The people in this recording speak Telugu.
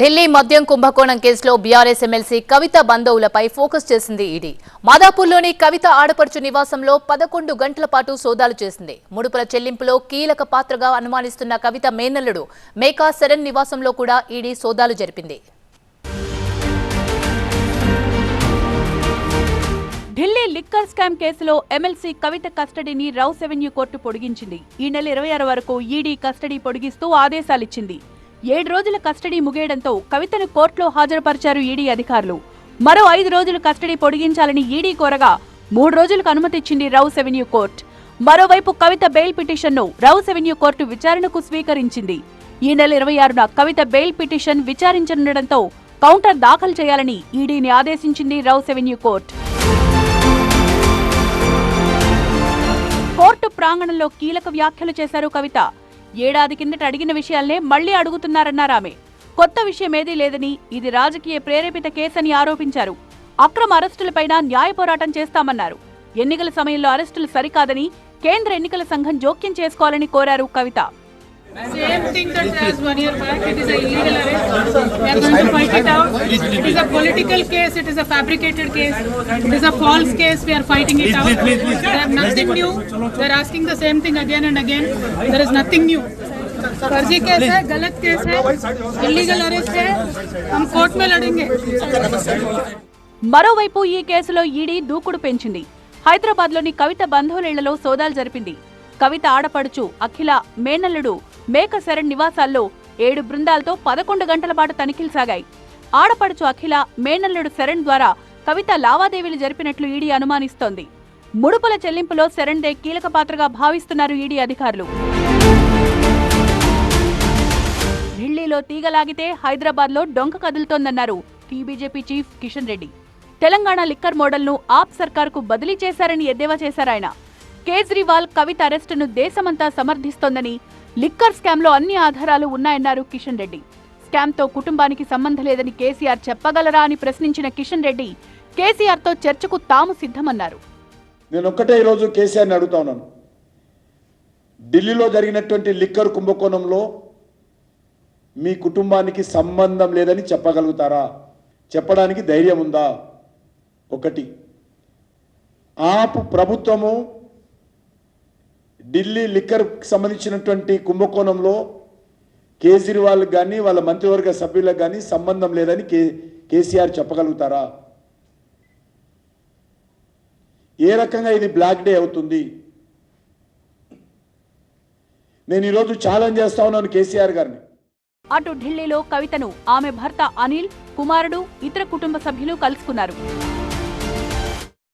ఢిల్లీ మద్యం కుంభకోణం కేసులో బీఆర్ఎస్ ఎమ్మెల్సీ కవిత బంధవులపై ఫోకస్ చేసింది ఈడీ. మాదాపూర్లోని కవిత ఆడపడుచు నివాసంలో పదకొండు గంటల పాటు సోదాలు చేసింది. ముడుపుల చెల్లింపులో కీలక పాత్రగా అనుమానిస్తున్న కవిత మేనల్లుడు మేకా శరణ్ నివాసంలో కూడా ఈడీ సోదాలు జరిపింది. ఢిల్లీ లిక్కర్ స్కామ్ కేసులో ఎమ్మెల్సీ కవిత కస్టడీని రౌస్ అవెన్యూ కోర్టు పొడిగించింది. ఈ నెల ఇరవై ఆరు వరకు ఈడీ కస్టడీ పొడిగిస్తూ ఆదేశాలిచ్చింది. ఏడు రోజుల కస్టడీ ముగియడంతో కవితను కోర్టులో హాజరుపరిచారు ఈడీ అధికారులు. మరో ఐదు రోజులు కస్టడీ పొడిగించాలని ఈడీ కోరగా మూడు రోజులకు అనుమతిచ్చింది రౌస్ ఎవెన్యూ కోర్టు. మరోవైపు కవిత బెయిల్ పిటిషన్ను రౌస్ ఎవెన్యూ కోర్టు విచారణకు స్వీకరించింది. ఈ నెల ఇరవై ఆరున కవిత బెయిల్ పిటిషన్ విచారించనుండటంతో కౌంటర్ దాఖలు చేయాలని ఈడీని ఆదేశించింది రౌస్ ఎవెన్యూ కోర్టు. కోర్టు ప్రాంగణంలో కీలక వ్యాఖ్యలు చేశారు కవిత. ఏడాది కిందట అడిగిన విషయాలనే మళ్ళీ అడుగుతున్నారన్నారామె కొత్త విషయమేదీ లేదని ఇది రాజకీయ ప్రేరేపిత కేసని ఆరోపించారు. అక్రమ అరెస్టులపైన న్యాయ పోరాటం చేస్తామన్నారు. ఎన్నికల సమయంలో అరెస్టులు సరికాదని కేంద్ర ఎన్నికల సంఘం జోక్యం చేసుకోవాలని కోరారు Kavitha. Same thing that as one year back, it is a illegal arrest. We are going to fight it out. It is a political case, it is a fabricated case, it is a false case, we are fighting it out. They have nothing new, they are asking the same thing again and again, there is nothing new. फर्जी केस है गलत केस है इलीगल अरेस्ट है हम कोर्ट में लड़ेंगे మరోవైపు ఈ కేసులో ఈడీ దూకుడు పెంచింది హైదరాబాద్లోని కవిత బంధువులిళ్లలో సోదాలు జరిపింది కవిత ఆడపడుచు అఖిల మేనల్లుడు మేక శరణ్ నివాసాల్లో ఏడు బృందాలతో పదకొండు గంటల పాటు తనిఖీలు సాగాయి. ఆడపడుచు అఖిల మేనల్లుడు శరణ్ ద్వారా కవిత లావాదేవీలు జరిపినట్లు ఈడీ అనుమానిస్తోంది. ముడుపుల చెల్లింపులో శరణ్దే కీలక పాత్రగా భావిస్తున్నారు ఈడీ అధికారులు. ఢిల్లీలో తీగలాగితే హైదరాబాద్లో డొంక కదులుతోందన్నారు TBJP chief Kishan Reddy. Telangana liquor మోడల్ను ఆప్ సర్కార్కు బదిలీ చేశారని ఎద్దేవా చేశారాయన. కేజ్రీవాల్ కవిత అరెస్టును దేశమంతా సమర్థిస్తోందని లిక్కర్ స్కామ్లో అన్ని ఆధారాలు ఉన్నాయన్నారు కిషన్ రెడ్డి. స్కామ్తో కుటుంబానికి సంబంధం లేదని కేసీఆర్ చెప్పగలరా అని ప్రశ్నించిన కిషన్ రెడ్డి కేసీఆర్తో చర్చకు తాము సిద్ధమన్నారు. నేను ఒక్కటే ఈరోజు కేసీఆర్ని అడుగుతా ఉన్నాను ఢిల్లీలో జరిగినటువంటి లిక్కర్ కుంభకోణంలో మీ కుటుంబానికి సంబంధం లేదని చెప్పగలుగుతారా? చెప్పడానికి ధైర్యం ఉందా? ఒకటి. ఆపు ప్రభుత్వము ఢిల్లీ లిక్కర్కి సంబంధించినటువంటి కుంభకోణంలో కేజ్రీవాల్ కానీ వాళ్ళ మంత్రివర్గ సభ్యులకు కానీ సంబంధం లేదని కే కేసీఆర్ చెప్పగలుగుతారా? ఏ రకంగా ఇది బ్లాక్ డే అవుతుంది? నేను ఈరోజు ఛాలెంజ్ చేస్తా ఉన్నాను కేసీఆర్ గారిని. అటు ఢిల్లీలో కవితను ఆమె భర్త అనిల్ కుమారుడు ఇతర కుటుంబ సభ్యులు కలుసుకున్నారు.